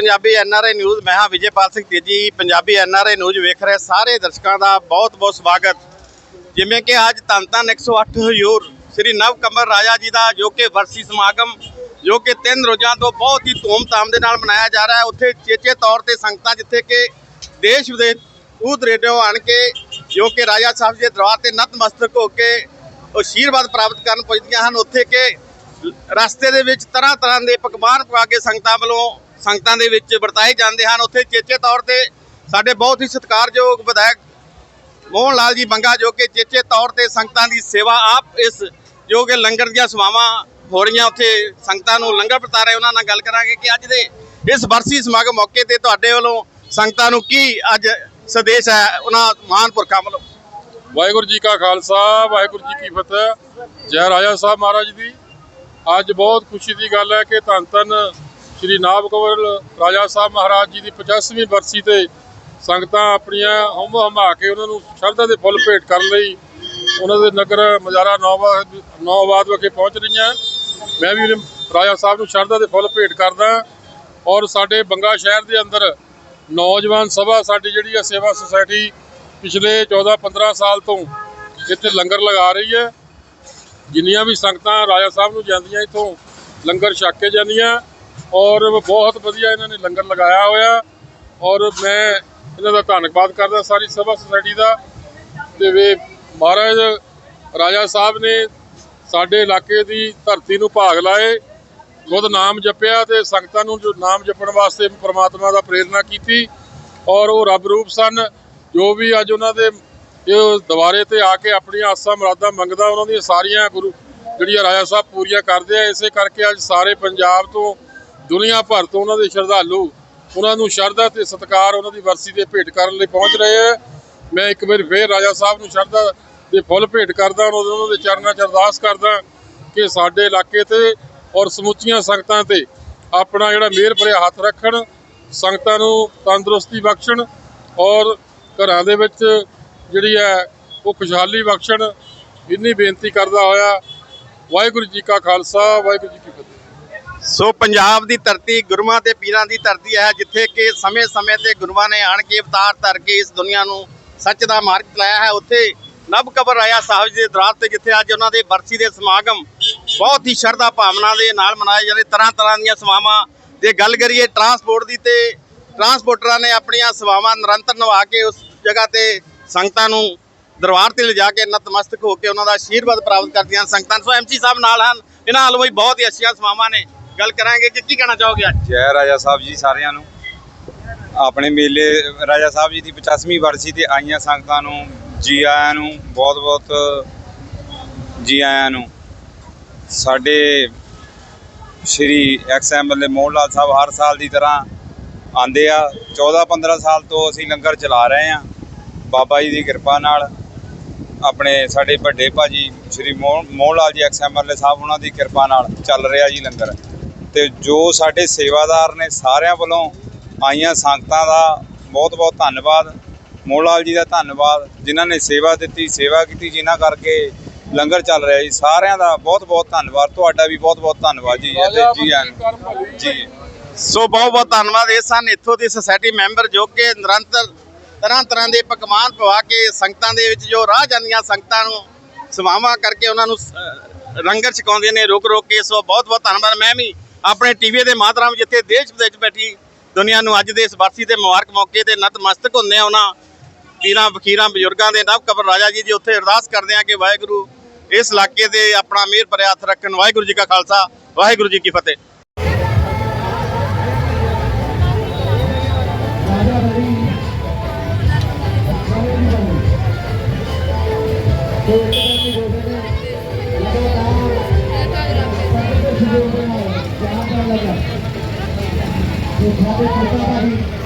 Punjabi NRI news, ਮੈਂ ਹਾਂ Vijaypal Singh Teji. Punjabi NRI news ਵੇਖ ਰਹੇ ਸਾਰੇ ਦਰਸ਼ਕਾਂ ਦਾ ਬਹੁਤ-ਬਹੁਤ ਸਵਾਗਤ। ਜਿਵੇਂ ਕਿ ਅੱਜ ਧੰਨ ਧੰਨ 108 ਹਜ਼ੂਰ ਸ੍ਰੀ ਨਵ ਕਮਰ ਰਾਜਾ ਜੀ ਦਾ ਜੋ ਕਿ ਵਰਸੀ ਸਮਾਗਮ, ਜੋ ਕਿ ਤਿੰਨ ਰੋਜ਼ਾਂ ਤੋਂ ਬਹੁਤ ਹੀ ਧੂਮ-ਧਾਮ ਦੇ ਨਾਲ ਮਨਾਇਆ ਜਾ ਰਿਹਾ ਹੈ। ਉੱਥੇ ਚੇਚੇ ਤੌਰ ਤੇ ਸੰਗਤਾਂ ਜਿੱਥੇ ਕਿ ਦੇਸ਼ ਵਿਦੇਸ਼ ਦੂਰ ਦਰੇਡੋਂ ਆਣ ਕੇ ਜੋ ਕਿ ਰਾਜਾ ਸਾਹਿਬ ਜੀ ਦੇ ਦਰਬਾਰ ਤੇ ਨਤਮਸਤਕ ਹੋ ਕੇ ਅਸ਼ੀਰਵਾਦ ਪ੍ਰਾਪਤ ਕਰਨ ਪਹੁੰਚਦੀਆਂ ਹਨ। ਉੱਥੇ ਕਿ ਰਸਤੇ ਦੇ ਵਿੱਚ ਤਰ੍ਹਾਂ ਤਰ੍ਹਾਂ ਦੇ ਪਕਵਾਨ ਪਕਾ ਕੇ ਸੰਗਤਾਂ ਵੱਲੋਂ ਸੰਗਤਾਂ ਦੇ ਵਿੱਚ ਵਰਤਾਏ ਜਾਂਦੇ ਹਨ। ਉੱਥੇ ਚੇਚੇ ਤੌਰ ਤੇ ਸਾਡੇ ਬਹੁਤ ਹੀ ਸਤਿਕਾਰਯੋਗ ਵਿਧਾਇਕ ਮੋਹਨ ਲਾਲ ਜੀ ਬੰਗਾ, ਜੋ ਕਿ ਚੇਚੇ ਤੌਰ ਤੇ ਸੰਗਤਾਂ ਦੀ ਸੇਵਾ ਆਪ ਇਸ ਜੋ ਕਿ ਲੰਗਰ ਦੀਆਂ ਸੇਵਾਵਾਂ ਹੋ ਰਹੀਆਂ ਉੱਥੇ ਸੰਗਤਾਂ ਨੂੰ ਲੰਗਰ ਵਰਤਾ ਰਹੇ। ਉਹਨਾਂ ਨਾਲ ਗੱਲ ਕਰਾਂਗੇ ਕਿ ਅੱਜ ਦੇ ਇਸ ਵਰਸੀ ਸਮਾਗਮ ਮੌਕੇ ਤੇ ਤੁਹਾਡੇ ਵੱਲੋਂ ਸੰਗਤਾਂ ਨੂੰ ਕੀ ਅੱਜ ਸੰਦੇਸ਼ ਹੈ ਉਹਨਾਂ ਮਹਾਨ ਪੁਰਖਾਂ ਵੱਲੋਂ? ਵਾਹਿਗੁਰੂ ਜੀ ਕਾ ਖਾਲਸਾ, ਵਾਹਿਗੁਰੂ ਜੀ ਕੀ ਫਤਿਹ। ਜੈ ਰਾਜਾ ਸਾਹਿਬ ਮਹਾਰਾਜ ਦੀ। ਅੱਜ ਬਹੁਤ ਖੁਸ਼ੀ ਦੀ ਗੱਲ ਹੈ ਕਿ ਧੰਨ ਧੰਨ ਸ੍ਰੀ ਨਾਭ ਕਵਰ ਰਾਜਾ ਸਾਹਿਬ ਮਹਾਰਾਜ ਜੀ ਦੀ 50ਵੀਂ ਬਰਸੀ ਤੇ ਸੰਗਤਾਂ ਆਪਣੀਆਂ ਹਮ ਹਮਾ ਕੇ ਉਹਨਾਂ ਨੂੰ ਸ਼ਰਧਾ ਦੇ ਫੁੱਲ ਭੇਟ ਕਰਨ ਲਈ ਉਹਨਾਂ ਦੇ ਨਗਰ ਮਜਾਰਾ ਨੌਬਾਦ ਨੌਬਾਦ ਵਿਖੇ ਪਹੁੰਚ ਰਹੀਆਂ। ਮੈਂ ਵੀ ਰਾਜਾ ਸਾਹਿਬ ਨੂੰ ਸ਼ਰਧਾ ਦੇ ਫੁੱਲ ਭੇਟ ਕਰਦਾ ਔਰ ਸਾਡੇ ਬੰਗਾ ਸ਼ਹਿਰ ਦੇ ਅੰਦਰ ਨੌਜਵਾਨ ਸਭਾ ਸਾਡੀ ਜਿਹੜੀ ਹੈ ਸੇਵਾ ਸੁਸਾਇਟੀ ਪਿਛਲੇ 14-15 ਸਾਲ ਤੋਂ ਇੱਥੇ ਲੰਗਰ ਲਗਾ ਰਹੀ ਹੈ। ਜਿੰਨੀਆਂ ਵੀ ਸੰਗਤਾਂ ਰਾਜਾ ਸਾਹਿਬ ਨੂੰ ਜਾਂਦੀਆਂ ਇੱਥੋਂ ਲੰਗਰ ਛਕ ਕੇ ਜਾਂਦੀਆਂ ਔਰ ਬਹੁਤ ਵਧੀਆ ਇਹਨਾਂ ਨੇ ਲੰਗਰ ਲਗਾਇਆ ਹੋਇਆ। ਔਰ ਮੈਂ ਇਹਨਾਂ ਦਾ ਧੰਨਵਾਦ ਕਰਦਾ ਸਾਰੀ ਸਭਾ ਸੁਸਾਇਟੀ ਦਾ। ਤੇ ਵੇ ਮਹਾਰਾਜ, ਰਾਜਾ ਸਾਹਿਬ ਨੇ ਸਾਡੇ ਇਲਾਕੇ ਦੀ ਧਰਤੀ ਨੂੰ ਭਾਗ ਲਾਏ, ਖੁਦ ਨਾਮ ਜਪਿਆ ਤੇ ਸੰਗਤਾਂ ਨੂੰ ਜੋ ਨਾਮ ਜਪਣ ਵਾਸਤੇ ਪ੍ਰਮਾਤਮਾ ਦਾ ਪ੍ਰੇਰਣਾ ਕੀਤੀ। ਔਰ ਉਹ ਰੱਬ ਰੂਪ ਸਨ, ਜੋ ਵੀ ਅੱਜ ਉਹਨਾਂ ਦੇ ਇਹ ਦੁਆਰੇ ਤੇ ਆ ਕੇ ਆਪਣੀਆਂ ਆਸਾਂ ਮੁਰਾਦਾਂ ਮੰਗਦਾ, ਉਹਨਾਂ ਦੀਆਂ ਸਾਰੀਆਂ ਗੁਰੂ, ਜਿਹੜੀਆਂ ਰਾਜਾ ਸਾਹਿਬ ਪੂਰੀਆਂ ਕਰਦੇ ਆ, ਇਸੇ ਕਰਕੇ ਅੱਜ ਸਾਰੇ ਪੰਜਾਬ ਤੋਂ ਦੁਨੀਆ ਭਰ ਤੋਂ ਉਹਨਾਂ ਦੇ ਸ਼ਰਧਾਲੂ ਉਹਨਾਂ ਨੂੰ ਸ਼ਰਧਾ ਤੇ ਸਤਿਕਾਰ ਉਹਨਾਂ ਦੀ ਵਰਸੀ ਦੇ ਭੇਟ ਕਰਨ ਲਈ ਪਹੁੰਚ ਰਹੇ ਆ ਮੈਂ ਇੱਕ ਵਾਰ ਫੇਰ ਰਾਜਾ ਸਾਹਿਬ ਨੂੰ ਸ਼ਰਧਾ ਦੇ ਫੁੱਲ ਭੇਟ ਕਰਦਾ ਔਰ ਉਹਨਾਂ ਦੇ ਚਰਨਾਂ 'ਚ ਅਰਦਾਸ ਕਰਦਾ ਕਿ ਸਾਡੇ ਇਲਾਕੇ ਤੇ ਔਰ ਸਮੁੱਚੀਆਂ ਸੰਗਤਾਂ ਤੇ ਆਪਣਾ ਜਿਹੜਾ ਮਿਹਰ ਭਰਿਆ ਹੱਥ ਰੱਖਣ, ਸੰਗਤਾਂ ਨੂੰ ਤੰਦਰੁਸਤੀ ਬਖਸ਼ਣ ਔਰ ਘਰਾਂ ਦੇ ਵਿੱਚ ਜਿਹੜੀ ਹੈ ਉਹ ਖੁਸ਼ਹਾਲੀ ਬਖਸ਼ਣ। ਇੰਨੀ ਬੇਨਤੀ ਕਰਦਾ ਹੋਇਆ, ਵਾਹਿਗੁਰੂ ਜੀ ਕਾ ਖਾਲਸਾ, ਵਾਹਿਗੁਰੂ ਜੀ ਕੀ ਫਤਿਹ। ਸੋ ਪੰਜਾਬ ਦੀ ਧਰਤੀ ਗੁਰੂਆਂ ਤੇ ਪੀਰਾਂ ਦੀ ਧਰਤੀ ਹੈ, ਜਿੱਥੇ ਕਿ ਸਮੇਂ-ਸਮੇਂ ਤੇ ਗੁਰੂਆਂ ਨੇ ਆਣ ਕੇ ਅਵਤਾਰ ਧਰ ਕੇ ਇਸ ਦੁਨੀਆ ਨੂੰ ਸੱਚ ਦਾ ਮਾਰਗ ਲਾਇਆ ਹੈ। ਉੱਥੇ ਨਵ ਕਬਰ ਆਇਆ ਸਾਹਿਬ ਜੀ ਦੇ ਦਰਬਾਰ ਤੇ ਜਿੱਥੇ ਅੱਜ ਉਹਨਾਂ ਦੇ ਬਰਸੀ ਦੇ ਸਮਾਗਮ ਬਹੁਤ ਹੀ ਸ਼ਰਧਾ ਭਾਵਨਾ ਦੇ ਨਾਲ ਮਨਾਏ ਜਾਂਦੇ ਤਰ੍ਹਾਂ ਤਰ੍ਹਾਂ ਦੀਆਂ ਸੇਵਾਵਾਂ ਜੇ ਗੱਲ ਕਰੀਏ, ਟਰਾਂਸਪੋਰਟ ਦੀ ਤੇ ਟਰਾਂਸਪੋਰਟਰਾਂ ਨੇ ਆਪਣੀਆਂ ਸੇਵਾਵਾਂ ਨਿਰੰਤਰ ਨਿਭਾ ਕੇ ਉਸ ਜਗ੍ਹਾ ਤੇ ਸੰਗਤਾਂ ਨੂੰ ਦਰਬਾਰ ਤੇ ਲਿਜਾ ਕੇ ਨਤਮਸਤਕ ਹੋ ਕੇ ਉਹਨਾਂ ਦਾ ਆਸ਼ੀਰਵਾਦ ਪ੍ਰਾਪਤ ਕਰਦੀਆਂ ਸੰਗਤਾਂ ਸੋ ਐਮਸੀ ਸਾਹਿਬ ਨਾਲ ਹਨ। ਇਹਨਾਂ ਵੱਲੋਂ ਬਹੁਤ ਹੀ ਅੱਛੀਆਂ ਸੇਵਾਵਾਂ ਨੇ। ਗੱਲ ਕਰਾਂਗੇ ਕਿ ਕੀ ਕਹਿਣਾ ਚਾਹੋਗੇ ਅੱਜ? ਜੈ ਰਾਜਾ ਸਾਹਿਬ ਜੀ ਸਾਰਿਆਂ ਨੂੰ। ਆਪਣੇ ਮੇਲੇ, ਰਾਜਾ ਸਾਹਿਬ ਜੀ ਦੀ 50ਵੀਂ ਵਰਸੀ ਤੇ ਆਈਆਂ ਸੰਗਤਾਂ ਨੂੰ, ਜੀ ਆਇਆਂ ਨੂੰ ਬਹੁਤ ਬਹੁਤ ਜੀ ਆਇਆਂ ਨੂੰ। ਸਾਡੇ ਸ਼੍ਰੀ ਐਕਸ ਐਮਐਲਏ ਮੋਹਨ ਲਾਲ ਸਾਹਿਬ ਹਰ ਸਾਲ ਦੀ ਤਰ੍ਹਾਂ ਆਂਦੇ ਆ। 14 15 ਸਾਲ ਤੋਂ ਅਸੀਂ ਲੰਗਰ ਚਲਾ ਰਹੇ ਆ ਬਾਬਾ ਜੀ ਦੀ ਕਿਰਪਾ ਨਾਲ ਆਪਣੇ ਸਾਡੇ ਵੱਡੇ ਭਾਜੀ ਸ਼੍ਰੀ ਮੋਹਨ ਮੋਹਨ ਲਾਲ ਜੀ ਐਕਸ ਐਮਐਲਏ ਸਾਹਿਬ ਉਹਨਾਂ ਦੀ ਕਿਰਪਾ ਨਾਲ ਚੱਲ ਰਿਹਾ ਜੀ ਲੰਗਰ। ਤੇ ਜੋ ਸਾਡੇ ਸੇਵਾਦਾਰ ਨੇ ਸਾਰਿਆਂ ਵੱਲੋਂ ਆਈਆਂ ਸੰਗਤਾਂ ਦਾ ਬਹੁਤ ਬਹੁਤ ਧੰਨਵਾਦ ਮੋਹਨ ਲਾਲ ਜੀ ਦਾ ਧੰਨਵਾਦ ਜਿਨ੍ਹਾਂ ਨੇ ਸੇਵਾ ਦਿੱਤੀ ਸੇਵਾ ਕੀਤੀ ਜਿਨ੍ਹਾਂ ਕਰਕੇ ਲੰਗਰ ਚੱਲ ਰਿਹਾ ਜੀ। ਸਾਰਿਆਂ ਦਾ ਬਹੁਤ ਬਹੁਤ ਧੰਨਵਾਦ ਤੁਹਾਡਾ ਵੀ ਬਹੁਤ ਬਹੁਤ ਧੰਨਵਾਦ ਜੀ ਅਤੇ ਜੀ ਆਇਆਂ ਨੂੰ। ਜੀ। ਸੋ ਬਹੁਤ ਬਹੁਤ ਧੰਨਵਾਦ। ਇਹ ਸਨ ਇੱਥੋਂ ਦੇ ਸੁਸਾਇਟੀ ਮੈਂਬਰ ਜੋ ਕਿ ਨਿਰੰਤਰ ਤਰ੍ਹਾਂ ਤਰ੍ਹਾਂ ਦੇ ਪਕਵਾਨ ਪਵਾ ਕੇ ਸੰਗਤਾਂ ਦੇ ਵਿੱਚ ਜੋ ਰਾਹ ਜਾਂਦੀਆਂ ਸੰਗਤਾਂ ਨੂੰ ਸੇਵਾਵਾਂ ਕਰਕੇ ਉਹਨਾਂ ਨੂੰ ਲੰਗਰ ਛਕਾਉਂਦੇ ਨੇ ਰੁਕ ਰੁਕ ਕੇ। ਸੋ ਬਹੁਤ ਬਹੁਤ ਧੰਨਵਾਦ। ਮੈਂ ਵੀ ਆਪਣੇ ਟੀਵੀ ਦੇ ਮਾਧਿਅਮ ਜਿੱਥੇ ਦੇਸ਼ ਵਿਦੇਸ਼ ਬੈਠੀ ਦੁਨੀਆ ਨੂੰ ਅੱਜ ਦੇ ਇਸ ਵਰਸੀ ਦੇ ਮੁਬਾਰਕ ਮੌਕੇ ਤੇ ਨਤਮਸਤਕ ਹੁੰਦੇ ਆ ਉਹਨਾਂ ਪੀਰਾਂ ਫਕੀਰਾਂ ਬਜ਼ੁਰਗਾਂ ਦੇ ਨਵ ਕਬਰ ਰਾਜਾ ਜੀ ਦੀ ਉੱਥੇ ਅਰਦਾਸ ਕਰਦੇ ਆ ਕਿ ਵਾਹਿਗੁਰੂ ਇਸ ਇਲਾਕੇ ਦੇ ਆਪਣਾ ਮਿਹਰ ਭਰਿਆ ਹੱਥ ਰੱਖਣ। ਵਾਹਿਗੁਰੂ ਜੀ ਕਾ ਖਾਲਸਾ, ਵਾਹਿਗੁਰੂ ਜੀ ਕੀ ਫਤਿਹ। যেভাবে